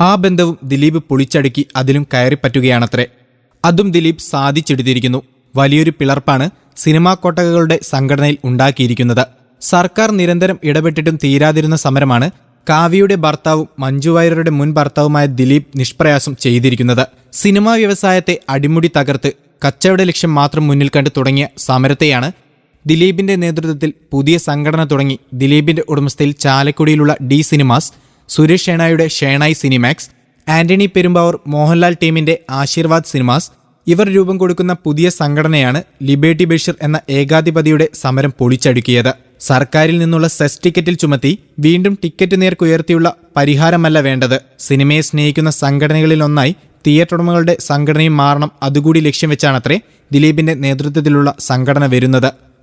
ആ ബന്ധവും ദിലീപ് പൊളിച്ചടുക്കി അതിലും കയറിപ്പറ്റുകയാണത്രേ അതും ദിലീപ് സാധിച്ചെടുത്തിരിക്കുന്നു. വലിയൊരു പിളർപ്പാണ് സിനിമാ കൊട്ടകകളുടെ സംഘടനയിൽ ഉണ്ടാക്കിയിരിക്കുന്നത്. സർക്കാർ നിരന്തരം ഇടപെട്ടിട്ടും തീരാതിരുന്ന സമരമാണ് കാവ്യയുടെ ഭർത്താവും മഞ്ജു വാര്യരുടെ മുൻ ഭർത്താവുമായ ദിലീപ് നിഷ്പ്രയാസം ചെയ്തിരിക്കുന്നത്. സിനിമാ വ്യവസായത്തെ അടിമുടി തകർത്ത് കച്ചവട ലക്ഷ്യം മാത്രം മുന്നിൽ കണ്ട് തുടങ്ങിയ സമരത്തെയാണ് ദിലീപിന്റെ നേതൃത്വത്തിൽ പുതിയ സംഘടന തുടങ്ങി. ദിലീപിന്റെ ഉടമസ്ഥയിൽ ചാലക്കുടിയിലുള്ള ഡി സിനിമാസ് സുരേഷ് ഷേണായുടെ ഷേണായി സിനിമാക്സ് ആന്റണി പെരുമ്പാവൂർ മോഹൻലാൽ ടീമിന്റെ ആശീർവാദ് സിനിമാസ് ഇവർ രൂപം കൊടുക്കുന്ന പുതിയ സംഘടനയാണ് ലിബേർട്ടി ബഷീർ എന്ന ഏകാധിപതിയുടെ സമരം പൊളിച്ചടുക്കിയത്. സർക്കാരിൽ നിന്നുള്ള സെസ് ടിക്കറ്റിൽ ചുമത്തി വീണ്ടും ടിക്കറ്റ് നേർക്കുയർത്തിയുള്ള പരിഹാരമല്ല വേണ്ടത്. സിനിമയെ സ്നേഹിക്കുന്ന സംഘടനകളിലൊന്നായി തിയേറ്റർ ഉടമകളുടെ സംഘടനയും മാറണം. അതുകൂടി ലക്ഷ്യം വെച്ചാണത്രേ ദിലീപിന്റെ നേതൃത്വത്തിലുള്ള സംഘടന വരുന്നത്.